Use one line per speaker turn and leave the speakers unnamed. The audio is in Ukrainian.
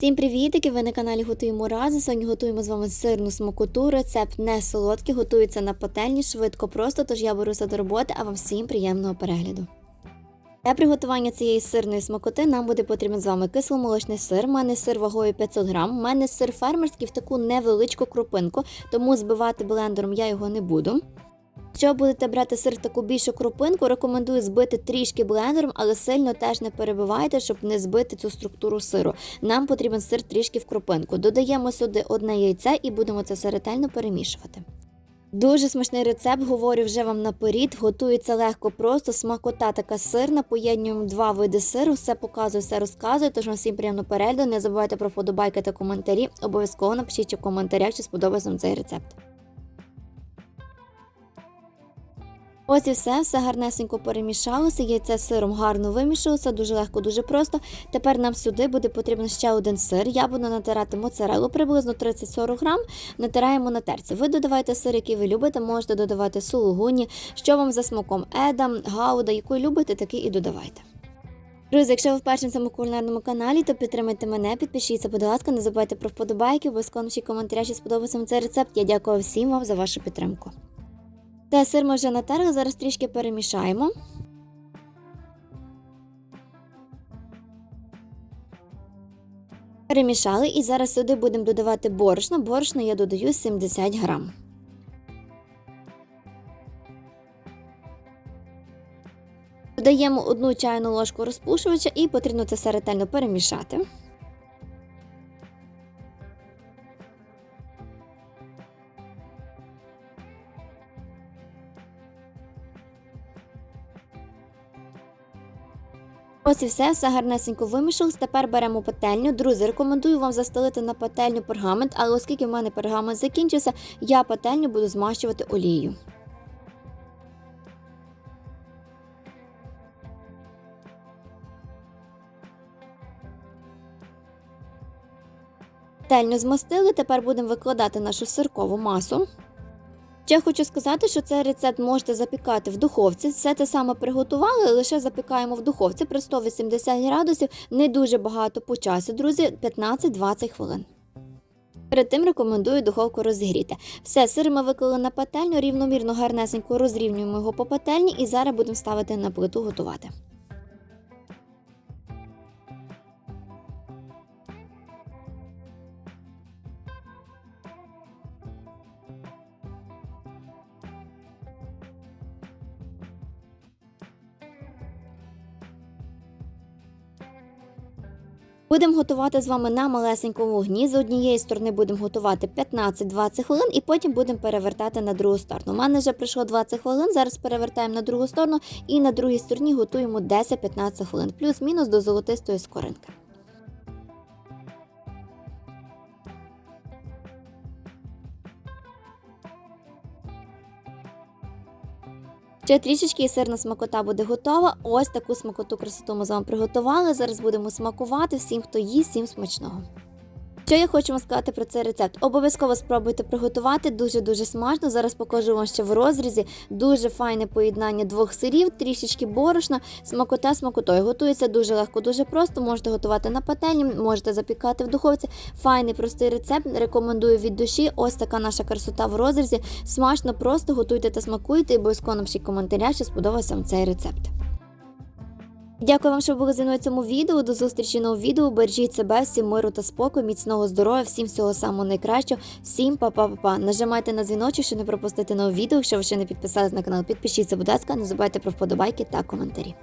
Всім привітики! Ви на каналі Готуємо разом. Сьогодні готуємо з вами сирну смакоту. Рецепт не солодкий, готується на пательні, швидко, просто, тож я беруся до роботи, а вам всім приємного перегляду. Для приготування цієї сирної смакоти нам буде потрібен з вами кисломолочний сир. У мене сир вагою 500 грам. У мене сир фермерський в таку невеличку крупинку, тому збивати блендером я його не буду. Якщо будете брати сир в таку більшу крупинку, рекомендую збити трішки блендером, але сильно теж не перебивайте, щоб не збити цю структуру сиру. Нам потрібен сир трішки в крупинку. Додаємо сюди одне яйце і будемо це все ретельно перемішувати. Дуже смачний рецепт, говорю вже вам наперед. Готується легко, просто смакота така сирна. Поєднуємо два види сиру, все показую, все розказую. Тож всім приємно перегляду. Не забувайте про вподобайки та коментарі. Обов'язково напишіть у коментарях, чи сподобався вам цей рецепт. Ось і все, все гарнесенько перемішалося, яйце з сиром гарно вимішалося, дуже легко, дуже просто. Тепер нам сюди буде потрібен ще один сир. Я буду натирати моцарелу приблизно 30-40 грам. Натираємо на терці. Ви додавайте сир, який ви любите, можете додавати сулугуні, що вам за смаком еда, гауда, яку любите, такий і додавайте. Друзі, якщо ви вперше на цьому кулінарному каналі, то підтримайте мене, підпишіться, будь ласка, не забувайте про вподобайки, обов'язково коментарі, чи сподобався вам цей рецепт. Я дякую всім вам за вашу підтримку. Та сир ми вже натерли, зараз трішки перемішаємо. Перемішали і зараз сюди будемо додавати борошно. Борошно я додаю 70 грам. Додаємо одну чайну ложку розпушувача і потрібно це все ретельно перемішати. Ось і все, все гарнесенько вимішалось. Тепер беремо пательню. Друзі, рекомендую вам застелити на пательню пергамент, але оскільки в мене пергамент закінчився, я пательню буду змащувати олією. Пательню змастили, тепер будемо викладати нашу сиркову масу. Ще хочу сказати, що цей рецепт можете запікати в духовці. Все те саме приготували, лише запікаємо в духовці при 180 градусів, не дуже багато по часу, друзі, 15-20 хвилин. Перед тим рекомендую духовку розігріти. Все, сир ми виклали на пательню, рівномірно гарнесенько розрівнюємо його по пательні і зараз будемо ставити на плиту готувати. Будемо готувати з вами на малесенькому вогні. З однієї сторони будемо готувати 15-20 хвилин і потім будемо перевертати на другу сторону. У мене вже пройшло 20 хвилин. Зараз перевертаємо на другу сторону і на другій стороні готуємо 10-15 хвилин, плюс-мінус до золотистої скоринки. Ще трішечки і сирна смакота буде готова. Ось таку смакоту красоту ми з вами приготували. Зараз будемо смакувати всім, хто їсть, всім смачного. Що я хочу вам сказати про цей рецепт? Обов'язково спробуйте приготувати дуже-дуже смачно. Зараз покажу вам ще в розрізі. Дуже файне поєднання двох сирів, трішечки борошна, смакота смакотою. Готується дуже легко, дуже просто. Можете готувати на пательні, можете запікати в духовці. Файний простий рецепт. Рекомендую від душі. Ось така наша красота в розрізі. Смачно, просто готуйте та смакуйте і обов'язково напишіть коментаря, чи сподобався вам цей рецепт. Дякую вам, що були зі мною цьому відео. До зустрічі нового відео. Бережіть себе, всім миру та спокою, міцного здоров'я, всім всього самого найкращого, всім па-па-па-па. Нажимайте на дзвіночок, щоб не пропустити нове відео. Якщо ви ще не підписались на канал, підпишіться, будь ласка, не забувайте про вподобайки та коментарі.